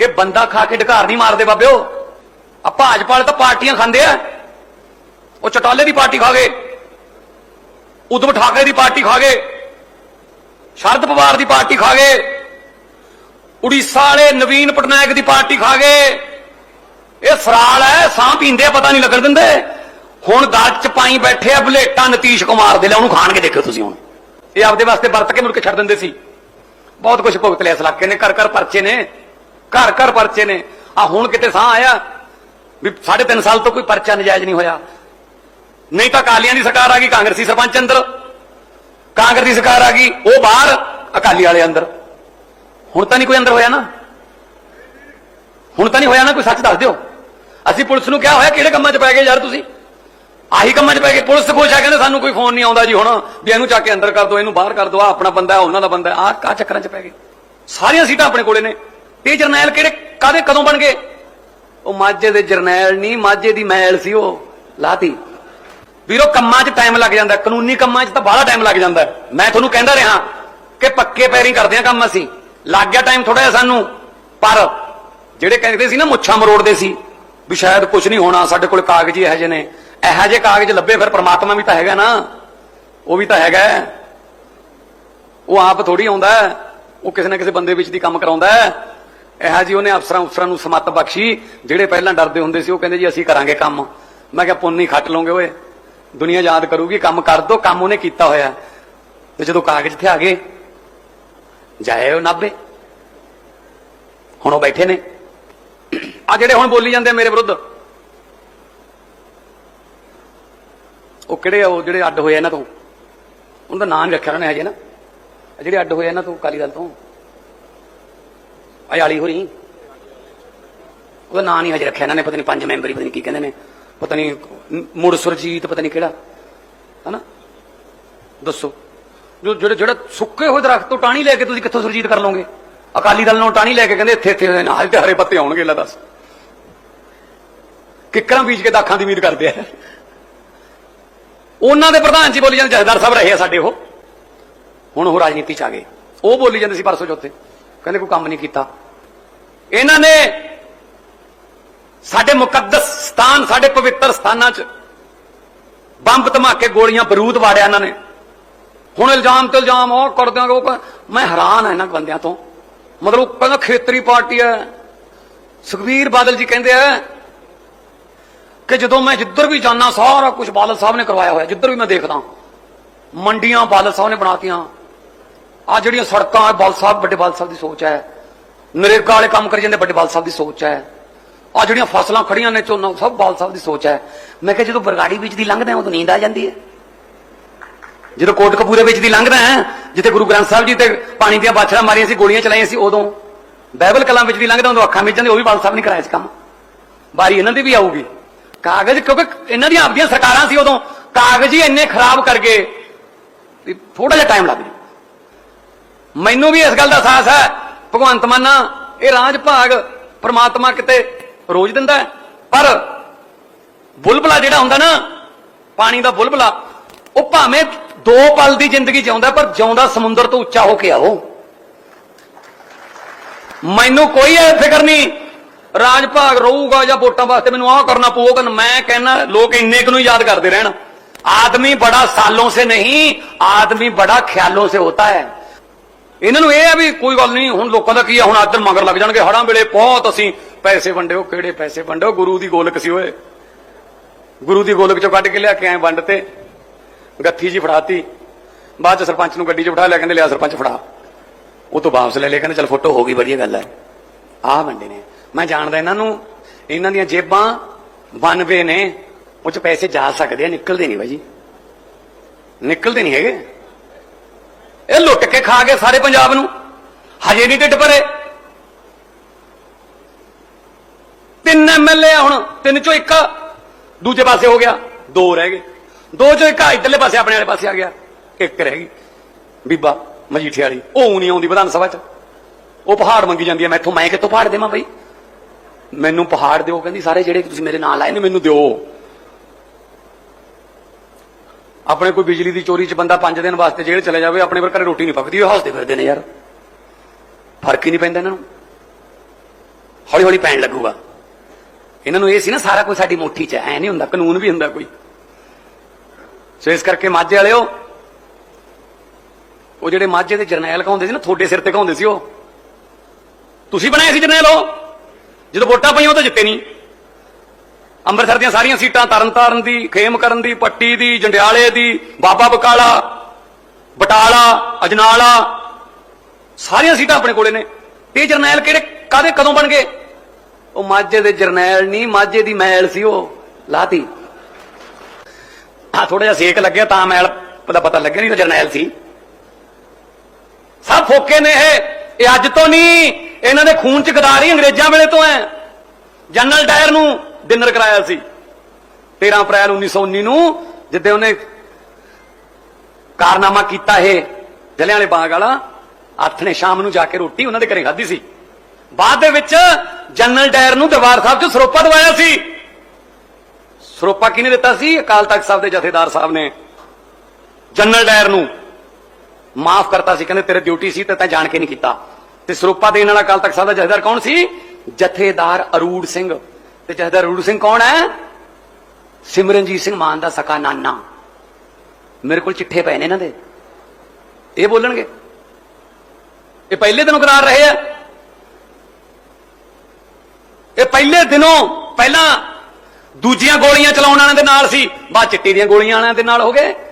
ਇਹ ਬੰਦਾ ਖਾ ਕੇ ਢਕਾਰ ਨਹੀਂ ਮਾਰਦੇ ਬਾਬਿਓ ਆ ਭਾਜਪਾ ਵਾਲੇ ਤਾਂ ਪਾਰਟੀਆਂ ਖਾਂਦੇ ਆ। ਉਹ ਚਟਾਲੇ ਦੀ ਪਾਰਟੀ ਖਾ ਗਏ। ਉਦਮ ਠਾਕਰੇ ਦੀ ਪਾਰਟੀ ਖਾ ਗਏ। ਸ਼ਰਦ ਪਵਾਰ ਦੀ ਪਾਰਟੀ ਖਾ ਗਏ। ਉੜੀਸਾ ਵਾਲੇ ਨਵੀਨ ਪਟਨਾਇਕ ਦੀ ਪਾਰਟੀ ਖਾ ਗਏ। ਇਹ ਸਰਾਲ ਹੈ ਸਾਹ ਪੀਂਦੇ ਆ, ਪਤਾ ਨਹੀਂ ਲੱਗਣ ਦਿੰਦੇ। ਹੁਣ ਗਲ ਚ ਪਾਈ ਬੈਠੇ ਆ ਬਲੇਟਾਂ ਨਤੀਸ਼ ਕੁਮਾਰ ਦੇ ਲੈ ਉਹਨੂੰ ਖਾਣਗੇ ਦੇਖੋ ਤੁਸੀਂ ਹੁਣ। ਇਹ ਆਪਦੇ ਵਾਸਤੇ ਵਰਤ ਕੇ ਮੁੜ ਕੇ ਛੱਡ ਦਿੰਦੇ ਸੀ। ਬਹੁਤ ਕੁਝ ਭੁਗਤ ਲਿਆ ਇਸ ਇਲਾਕੇ ਨੇ ਘਰ ਘਰ ਪਰਚੇ ਨੇ। ਘਰ ਘਰ ਪਰਚੇ ਨੇ। ਆ ਹੁਣ ਕਿਤੇ ਸਾਹ ਆਇਆ ਵੀ 3.5 ਸਾਲ ਤੋਂ ਕੋਈ ਪਰਚਾ ਨਜਾਇਜ਼ ਨਹੀਂ ਹੋਇਆ। ਨਹੀਂ ਤਾਂ ਅਕਾਲੀਆਂ ਦੀ ਸਰਕਾਰ ਆ ਗਈ, ਕਾਂਗਰਸੀ ਸਰਪੰਚ ਅੰਦਰ। ਕਾਂਗਰਸ ਦੀ ਸਰਕਾਰ ਆ ਗਈ, ਉਹ ਬਾਹਰ, ਅਕਾਲੀ ਵਾਲੇ ਅੰਦਰ। ਹੁਣ ਤਾਂ ਨਹੀਂ ਕੋਈ ਅੰਦਰ ਹੋਇਆ ਨਾ। ਹੁਣ ਤਾਂ ਨਹੀਂ ਹੋਇਆ ਨਾ, ਕੋਈ ਸੱਚ ਦੱਸ ਦਿਓ। ਅਸੀਂ ਪੁਲਿਸ ਨੂੰ ਕਿਹਾ ਹੋਇਆ, ਕਿਹੜੇ ਕੰਮਾਂ 'ਚ ਪੈ ਗਏ ਯਾਰ ਤੁਸੀਂ? ਆਹੀ ਕੰਮਾਂ 'ਚ ਪੈ ਗਏ। ਪੁਲਿਸ ਖੁਸ਼ ਆ, ਕਹਿੰਦੇ ਸਾਨੂੰ ਕੋਈ ਫੋਨ ਨਹੀਂ ਆਉਂਦਾ ਜੀ ਹੁਣ। ਵੀ ਇਹਨੂੰ ਚੱਕ ਕੇ ਅੰਦਰ ਕਰ ਦਿਓ, ਇਹਨੂੰ ਬਾਹਰ ਕਰ ਦਿਓ। ਆ ਆਪਣਾ ਬੰਦਾ ਹੈ, ਉਹਨਾਂ ਦਾ ਬੰਦਾ ਆ ਕਾ ਚੱਕਰਾਂ 'ਚ ਪੈ ਗਏ? ਸਾਰੀਆਂ ਸੀਟਾਂ ਆਪਣੇ ਕੋਲੇ ਨੇ। ਤੇ ਜਰਨੈਲ ਕਿਹੜੇ ਕਾਦੇ ਕਦੋਂ ਬਣ ਗਏ? ਉਹ ਮਾਝੇ ਦੇ ਜਰਨੈਲ ਨਹੀਂ, ਮਾਝੇ ਦੀ ਮੈਲ ਸੀ ਉਹ। ਲਾਤੀ। ਵੀਰੋ, ਕੰਮਾਂ 'ਚ ਟਾਈਮ ਲੱਗ ਜਾਂਦਾ। ਕਾਨੂੰਨੀ ਕੰਮਾਂ 'ਚ ਤਾਂ ਬਾਹਲਾ ਟਾਈਮ ਲੱਗ ਜਾਂਦਾ। ਮੈਂ ਤੁਹਾਨੂੰ ਕਹਿੰਦਾ ਰਿਹਾ ਕਿ ਪੱਕੇ ਪੈਰੀ ਕਰਦੇ ਆ ਕੰਮ ਅਸੀਂ। ਲੱਗ ਗਿਆ ਟਾਈਮ ਥੋੜਾ ਜਿਹਾ ਸਾਨੂੰ। ਪਰ ਜਿਹੜੇ ਕਹਿੰਦੇ ਸੀ ਨਾ, ਮੁੱਛਾਂ ਮਰੋੜਦੇ ਸੀ, ਵੀ ਸ਼ਾਇਦ ਕੁਝ ਨਹੀਂ ਹੋਣਾ, ਸਾਡੇ ਕੋਲ ਕਾਗਜ਼ ਹੀ ਇਹੋ ਜਿਹੇ ਨੇ। ਇਹੋ ਜਿਹੇ ਕਾਗਜ਼ ਲੱਭੇ, ਫਿਰ ਪ੍ਰਮਾਤਮਾ ਵੀ ਤਾਂ ਹੈਗਾ ਨਾ। ਉਹ ਵੀ ਤਾਂ ਹੈਗਾ। ਉਹ ਆਪ ਥੋੜੀ ਆਉਂਦਾ। ਉਹ ਕਿਸੇ ਨਾ ਕਿਸੇ ਬੰਦੇ ਵਿੱਚ ਦੀ ਕੰਮ ਕਰਾਉਂਦਾ। ਇਹੋ ਜੀ ਉਹਨੇ ਅਫਸਰਾਂ ਅਫਸਰਾਂ ਨੂੰ ਸਮੱਤ ਬਖਸ਼ੀ, ਜਿਹੜੇ ਪਹਿਲਾਂ ਡਰਦੇ ਹੁੰਦੇ ਸੀ, ਉਹ ਕਹਿੰਦੇ ਜੀ ਅਸੀਂ ਕਰਾਂਗੇ ਕੰਮ। ਮੈਂ ਕਿਹਾ, ਪੁੰਨ ਹੀ ਖੱਟ ਲਓਗੇ ਓਏ। ਦੁਨੀਆ ਯਾਦ ਕਰੂਗੀ, ਕੰਮ ਕਰ ਦੋ, ਕੰਮ ਉਹਨੇ ਕੀਤਾ ਹੋਇਆ। ਤੇ ਜਦੋਂ ਕਾਗਜ਼ ਤੇ ਆ ਗਏ, ਜਾਏ ਉਹ ਨਾਬੇ ਹੁਣ ਉਹ ਬੈਠੇ ਨੇ। ਆ ਜਿਹੜੇ ਹੁਣ ਬੋਲੀ ਜਾਂਦੇ ਮੇਰੇ ਵਿਰੁੱਧ, ਉਹ ਕਿਹੜੇ ਉਹ ਜਿਹੜੇ ਅੱਡ ਹੋਏ ਇਹਨਾਂ ਤੋਂ? ਉਹਨਾਂ ਦਾ ਨਾਮ ਰੱਖਿਆ ਉਹਨਾਂ ਨੇ ਹਜੇ ਨਾ। ਜਿਹੜੇ ਅੱਡ ਹੋਏ ਇਹਨਾਂ ਤੋਂ ਕਾਲੀ ਦਲ ਤੋਂ। ਆਲੀ ਹੋਰੀ ਉਹਦਾ ਨਾਂ ਨਹੀਂ ਹਜੇ ਰੱਖਿਆ ਇਹਨਾਂ ਨੇ, ਪਤਾ ਨਹੀਂ ਪੰਜ ਮੈਂਬਰੀ ਪਤਾ ਨਹੀਂ ਕੀ ਕਹਿੰਦੇ ਨੇ। ਪਤਾ ਨਹੀਂ ਮੁੜ ਸੁਰਜੀਤ, ਪਤਾ ਨਹੀਂ ਕਿਹੜਾ। ਹਨਾ? ਦੱਸੋ। ਜੋ ਜਿਹੜੇ ਜਿਹੜਾ ਸੁੱਕੇ ਹੋਏ ਦਰਖਤ ਤੋਂ ਟਾਣੀ ਲੈ ਕੇ ਤੁਸੀਂ ਕਿੱਥੋਂ ਸੁਰਜੀਤ ਕਰ ਲਓਗੇ? ਅਕਾਲੀ ਦਲ ਨੂੰ ਟਾਣੀ ਲੈ ਕੇ ਕਹਿੰਦੇ ਇੱਥੇ ਇੱਥੇ ਨਾਲ ਤੇ ਹਰੇ ਪੱਤੇ ਆਉਣਗੇ, ਲੈ ਦੱਸ। ਕਿੱਕਰਾਂ ਬੀਜ ਕੇ ਦਾਖਾਂ ਦੀ ਉਮੀਦ ਕਰਦੇ ਆ। ਉਹਨਾਂ ਦੇ ਪ੍ਰਧਾਨ ਜੀ ਬੋਲੀ ਜਾਂਦੇ, ਜਥੇਦਾਰ ਸਾਹਿਬ ਰਹੇ ਆ ਸਾਡੇ ਉਹ। ਹੁਣ ਉਹ ਰਾਜਨੀਤੀ ਚ ਆ ਗਏ। ਉਹ ਬੋਲੀ ਜਾਂਦੇ ਸੀ ਪਰਸੋਂ ਚੌਥੇ। ਕਹਿੰਦੇ ਕੋਈ ਕੰਮ ਨਹੀਂ ਕੀਤਾ। ਇਹਨਾਂ ਨੇ ਸਾਡੇ ਮੁਕੱਦਸ ਸਥਾਨ, ਸਾਡੇ ਪਵਿੱਤਰ ਸਥਾਨਾਂ 'ਚ ਬੰਬ ਧਮਾਕੇ ਗੋਲੀਆਂ, ਬਰੂਦ ਵਾੜਿਆ ਇਹਨਾਂ ਨੇ। ਹੁਣ ਇਲਜ਼ਾਮ ਤੇ ਇਲਜ਼ਾਮ, ਉਹ ਕਰ ਉਹ ਮੈਂ ਹੈਰਾਨ ਹਾਂ ਇਹਨਾਂ ਬੰਦਿਆਂ ਤੋਂ। ਮਤਲਬ ਉਹ ਕਹਿੰਦਾ ਖੇਤਰੀ ਪਾਰਟੀ ਹੈ। ਸੁਖਵੀਰ ਬਾਦਲ ਜੀ ਕਹਿੰਦੇ ਆ ਕਿ ਜਦੋਂ ਮੈਂ ਜਿੱਧਰ ਵੀ ਜਾਣਾ ਸਾਰਾ ਕੁਝ ਬਾਦਲ ਸਾਹਿਬ ਨੇ ਕਰਵਾਇਆ ਹੋਇਆ। ਜਿੱਧਰ ਵੀ ਮੈਂ ਦੇਖਦਾ, ਮੰਡੀਆਂ ਬਾਦਲ ਸਾਹਿਬ ਨੇ ਬਣਾਤੀਆਂ। ਆ ਜਿਹੜੀਆਂ ਸੜਕਾਂ ਆ ਬਾਦਲ ਸਾਹਿਬ, ਵੱਡੇ ਬਾਦਲ ਸਾਹਿਬ ਦੀ ਸੋਚ ਹੈ। ਨਰੇਗਾ ਵਾਲੇ ਕੰਮ ਕਰੀ ਜਾਂਦੇ, ਵੱਡੇ ਬਾਲ ਸਾਹਿਬ ਦੀ ਸੋਚ ਹੈ। ਆ ਜਿਹੜੀਆਂ ਫਸਲਾਂ ਖੜੀਆਂ ਨੇ ਝੋਨਾ ਸਭ ਬਾਲ ਸਾਹਿਬ ਦੀ ਸੋਚ ਹੈ। ਮੈਂ ਕਿਹਾ ਜਦੋਂ ਬਰਗਾੜੀ ਵਿੱਚ ਦੀ ਲੰਘਦਾ ਉਦੋਂ ਨੀਂਦ ਆ ਜਾਂਦੀ ਹੈ। ਜਦੋਂ ਕੋਟਕਪੂਰੇ ਵਿੱਚ ਦੀ ਲੰਘਦਾ ਹੈ, ਜਿੱਥੇ ਗੁਰੂ ਗ੍ਰੰਥ ਸਾਹਿਬ ਜੀ ਤੇ ਪਾਣੀ ਦੀਆਂ ਬਾਛੜਾਂ ਮਾਰੀਆਂ ਸੀ, ਗੋਲੀਆਂ ਚਲਾਈਆਂ ਸੀ, ਉਦੋਂ ਬਾਈਬਲ ਕਲਾਂ ਵਿੱਚ ਦੀ ਲੰਘਦਾ, ਉਦੋਂ ਅੱਖਾਂ ਵਿੱਚ ਜਾਂਦੇ ਉਹ ਵੀ ਬਾਲ ਸਾਹਿਬ ਨੇ ਕਰਾਇਆ ਸੀ ਕੰਮ। ਬਾਰੀ ਇਹਨਾਂ ਦੀ ਵੀ ਆਊਗੀ। ਕਾਗਜ਼, ਕਿਉਂਕਿ ਇਹਨਾਂ ਦੀਆਂ ਆਪਦੀਆਂ ਸਰਕਾਰਾਂ ਸੀ ਉਦੋਂ, ਕਾਗਜ਼ ਹੀ ਇੰਨੇ ਖਰਾਬ ਕਰ ਗਏ ਵੀ ਥੋੜਾ ਜਿਹਾ ਟਾਈਮ ਲੱਗ ਜੂ ਮੈਨੂੰ ਵੀ ਇਸ ਗੱਲ ਦਾ ਅਹਿਸਾਸ ਹੈ ਭਗਵੰਤ ਮਾਨਾ, ਇਹ ਰਾਜ ਭਾਗ ਪ੍ਰਮਾਤਮਾ ਕਿਤੇ ਰੋਜ਼ ਦਿੰਦਾ ਪਰ ਬੁਲਬਲਾ ਜਿਹੜਾ ਹੁੰਦਾ ਨਾ, ਪਾਣੀ ਦਾ ਬੁਲਬਲਾ, ਉਹ ਭਾਵੇਂ ਦੋ ਪਲ ਦੀ ਜ਼ਿੰਦਗੀ ਜਿਉਂਦਾ, ਪਰ ਜਿਉਂਦਾ ਸਮੁੰਦਰ ਤੋਂ ਉੱਚਾ ਹੋ ਕੇ ਆਓ। ਮੈਨੂੰ ਕੋਈ ਇਹ ਫਿਕਰ ਨਹੀਂ, ਰਾਜ ਭਾਗ ਰਹੂਗਾ ਜਾਂ ਵੋਟਾਂ ਵਾਸਤੇ ਮੈਨੂੰ ਆਹ ਕਰਨਾ ਪਊਗਾ, ਮੈਂ ਕਹਿੰਨਾ ਲੋਕ ਇੰਨੇ ਕੁ ਨੂੰ ਯਾਦ ਕਰਦੇ ਰਹਿਣ। ਆਦਮੀ ਬੜਾ ਸਾਲੋਂ ਸੇ ਨਹੀਂ, ਆਦਮੀ ਬੜਾ ਖਿਆਲੋਂ ਸੇ ਹੋਤਾ ਹੈ। ਇਹਨਾਂ ਨੂੰ ਇਹ ਆ ਵੀ ਕੋਈ ਗੱਲ ਨਹੀਂ, ਹੁਣ ਲੋਕਾਂ ਦਾ ਕੀ ਆ, ਹੁਣ ਆਦਰ ਮਗਰ ਲੱਗ ਜਾਣਗੇ। ਹੜਾਂ ਵੇਲੇ ਬਹੁਤ ਅਸੀਂ ਪੈਸੇ ਵੰਡਿਓ, ਕਿਹੜੇ ਪੈਸੇ ਵੰਡਿਓ? ਗੁਰੂ ਦੀ ਗੋਲਕ ਸੀ ਓਏ। ਗੁਰੂ ਦੀ ਗੋਲਕ ਚੋਂ ਕੱਢ ਕੇ ਲਿਆ ਕੇ ਐ ਵੰਡ ਤੇ। ਗੱਥੀ ਜੀ ਫੜਾਤੀ। ਬਾਅਦ ਚ ਸਰਪੰਚ ਨੂੰ ਗੱਡੀ 'ਚ ਬਿਠਾ ਲਿਆ, ਕਹਿੰਦੇ ਲਿਆ ਸਰਪੰਚ ਫੜਾ। ਉਹ ਤੋਂ ਵਾਪਸ ਲੈ ਲਿਆ ਕਹਿੰਦੇ ਚਲ ਫੋਟੋ ਹੋ ਗਈ, ਵਧੀਆ ਗੱਲ ਹੈ ਆਹ ਵੰਡੇ ਨੇ। ਮੈਂ ਜਾਣਦਾ ਇਹਨਾਂ ਨੂੰ, ਇਹਨਾਂ ਦੀਆਂ ਜੇਬਾਂ 92 ਨੇ। ਉਹ ਚ ਪੈਸੇ ਜਾ ਸਕਦੇ ਆ, ਨਿਕਲਦੇ ਨਹੀਂ ਬਾਈ ਜੀ। ਨਿਕਲਦੇ ਨਹੀਂ ਹੈਗੇ। ਇਹ ਲੁੱਟ ਕੇ ਖਾ ਗਏ ਸਾਰੇ ਪੰਜਾਬ ਨੂੰ। ਹਜੇ ਨਹੀਂ ਢਿੱਡ ਭਰੇ। ਤਿੰਨ ਐਮਐਲਏ ਆ ਹੁਣ, ਤਿੰਨ ਚੋਂ ਇੱਕ। ਦੂਜੇ ਪਾਸੇ ਹੋ ਗਿਆ, ਦੋ ਰਹਿ ਗਏ। ਦੋ ਚੋਂ ਇੱਕ ਇਧਰਲੇ ਪਾਸੇ, ਆਪਣੇ ਵਾਲੇ ਪਾਸੇ ਆ ਗਿਆ। ਇੱਕ ਰਹਿ ਗਈ। ਬੀਬਾ ਮਜੀਠੇ ਵਾਲੀ, ਉਹ ਨਹੀਂ ਆਉਂਦੀ ਵਿਧਾਨ ਸਭਾ 'ਚ। ਉਹ ਪਹਾੜ ਮੰਗੀ ਜਾਂਦੀ ਹੈ ਮੈਥੋਂ ਮੈਂ ਕਿੱਥੋਂ ਪਹਾੜ ਦੇਵਾਂ ਬਈ? ਮੈਨੂੰ ਪਹਾੜ ਦਿਓ, ਕਹਿੰਦੀ, ਸਾਰੇ ਜਿਹੜੇ ਤੁਸੀਂ ਮੇਰੇ ਨਾਲ ਆਏ ਨੇ, ਮੈਨੂੰ ਦਿਓ। ਆਪਣੇ ਕੋਈ ਬਿਜਲੀ ਦੀ ਚੋਰੀ 'ਚ ਬੰਦਾ 5 ਦਿਨ ਵਾਸਤੇ ਜੇਲ੍ਹ ਚਲੇ ਜਾਵੇ, ਆਪਣੇ ਪਰ ਘਰੇ ਰੋਟੀ ਨਹੀਂ ਪੱਕਦੀ, ਉਹ ਹੱਸਦੇ ਫਿਰਦੇ ਨੇ ਯਾਰ। ਫ਼ਰਕ ਹੀ ਨਹੀਂ ਪੈਂਦਾ ਇਹਨਾਂ ਨੂੰ। ਹੌਲੀ ਹੌਲੀ ਪੈਣ ਲੱਗੂਗਾ। ਇਹਨਾਂ ਨੂੰ ਇਹ ਸੀ ਨਾ, ਸਾਰਾ ਕੁਝ ਸਾਡੀ ਮੁੱਠੀ 'ਚ ਐ ਨਹੀਂ ਹੁੰਦਾ, ਕਾਨੂੰਨ ਵੀ ਹੁੰਦਾ ਕੋਈ। ਸੋ ਇਸ ਕਰਕੇ ਮਾਝੇ ਵਾਲਿਓ, ਉਹ ਜਿਹੜੇ ਮਾਝੇ ਦੇ ਜਰਨੈਲ ਕਹਾਉਂਦੇ ਸੀ ਨਾ, ਤੁਹਾਡੇ ਸਿਰ ਤੇ ਕਹਾਉਂਦੇ ਸੀ ਉਹ। ਤੁਸੀਂ ਬਣਾਏ ਸੀ ਜਰਨੈਲ ਉਹ? ਜਦੋਂ ਵੋਟਾਂ ਪਈਆਂ ਉਹ ਤਾਂ ਜਿੱਤੇ ਨਹੀਂ। ਅੰਮ੍ਰਿਤਸਰ ਦੀਆਂ ਸਾਰੀਆਂ ਸੀਟਾਂ ਤਰਨਤਾਰਨ ਦੀ ਖੇਮ ਕਰਨ ਦੀ, ਪੱਟੀ ਦੀ, ਜੰਡਿਆਲੇ ਦੀ, ਬਾਬਾ ਬਕਾਲਾ, ਬਟਾਲਾ, ਅਜਨਾਲਾ, ਸਾਰੀਆਂ ਸੀਟਾਂ ਆਪਣੇ ਕੋਲੇ ਨੇ। ਤੇ ਇਹ ਜਰਨੈਲ ਕਿਹੜੇ ਕਾਦੇ ਕਦੋਂ ਬਣ ਗਏ? ਉਹ ਮਾਝੇ ਦੇ ਜਰਨੈਲ ਨਹੀਂ, ਮਾਝੇ ਦੀ ਮੈਲ ਸੀ ਉਹ। ਲਾਤੀ। ਆ ਥੋੜਾ ਜਿਹਾ ਸੇਕ ਲੱਗਿਆ ਤਾਂ ਮੈਲ ਦਾ ਪਤਾ ਲੱਗਿਆ ਨਹੀਂ ਤਾਂ ਜਰਨੈਲ ਸੀ। ਸਭ ਫੋਕੇ ਨੇ ਇਹ। ਇਹ ਅੱਜ ਤੋਂ ਨਹੀਂ, ਇਹਨਾਂ ਦੇ ਖੂਨ ਚ ਗਦਾਰੀ ਅੰਗਰੇਜ਼ਾਂ ਵੇਲੇ ਤੋਂ ਹੈ। ਜਨਰਲ ਡਾਇਰ ਨੂੰ ਡਿਨਰ ਕਰਾਇਆ ਸੀ। 13 ਅਪ੍ਰੈਲ 1919 ਨੂੰ ਜਿੱਦੇ ਉਹਨੇ ਕਾਰਨਾਮਾ ਕੀਤਾ ਇਹ ਜਲਿਆਂ ਵਾਲੇ ਬਾਗ ਵਾਲਾ ਅੱਠ ਨੇ ਸ਼ਾਮ ਨੂੰ ਜਾ ਕੇ ਰੋਟੀ ਉਹਨਾਂ ਦੇ ਘਰੇ ਖਾਧੀ ਸੀ। ਬਾਅਦ ਦੇ ਵਿੱਚ ਜਨਰਲ ਡਾਇਰ ਨੂੰ ਦਰਬਾਰ ਸਾਹਿਬ 'ਚ ਸਰੋਪਾ ਦਵਾਇਆ ਸੀ। ਸਰੋਪਾ ਕਿਹਨੇ ਦਿੱਤਾ ਸੀ? ਅਕਾਲ ਤਖਤ ਸਾਹਿਬ ਦੇ ਜਥੇਦਾਰ ਸਾਹਿਬ ਨੇ। ਜਨਰਲ ਡਾਇਰ ਨੂੰ ਮਾਫ ਕਰਤਾ ਸੀ, ਕਹਿੰਦੇ ਤੇਰੇ ਡਿਊਟੀ ਸੀ ਤੇ ਤੈਂ ਜਾਣ ਕੇ ਨਹੀਂ ਕੀਤਾ। ਤੇ ਸਰੋਪਾ ਦੇਣ ਵਾਲਾ ਅਕਾਲ ਤਖਤ ਸਾਹਿਬ ਦਾ ਜਥੇਦਾਰ ਕੌਣ ਸੀ? ਜਥੇਦਾਰ ਅਰੂੜ ਸਿੰਘ। ਤੇ ਜਥੇਦਾਰ ਰੂੜ ਸਿੰਘ ਕੌਣ ਹੈ? ਸਿਮਰਨਜੀਤ ਸਿੰਘ ਮਾਨ ਦਾ ਸਕਾ ਨਾਨਾ। ਮੇਰੇ ਕੋਲ ਚਿੱਠੇ ਪਏ ਨੇ ਇਹਨਾਂ ਦੇ। ਇਹ ਬੋਲਣਗੇ। ਇਹ ਪਹਿਲੇ ਦਿਨੋਂ ਕਰਾਰ ਰਹੇ ਆ। ਇਹ ਪਹਿਲੇ ਦਿਨੋਂ ਪਹਿਲਾਂ ਦੂਜੀਆਂ ਗੋਲੀਆਂ ਚਲਾਉਣ ਵਾਲਿਆਂ ਦੇ ਨਾਲ ਸੀ, ਬਾਅਦ ਚਿੱਟੀ ਦੀਆਂ ਗੋਲੀਆਂ ਵਾਲਿਆਂ ਦੇ ਨਾਲ ਹੋ ਗਏ।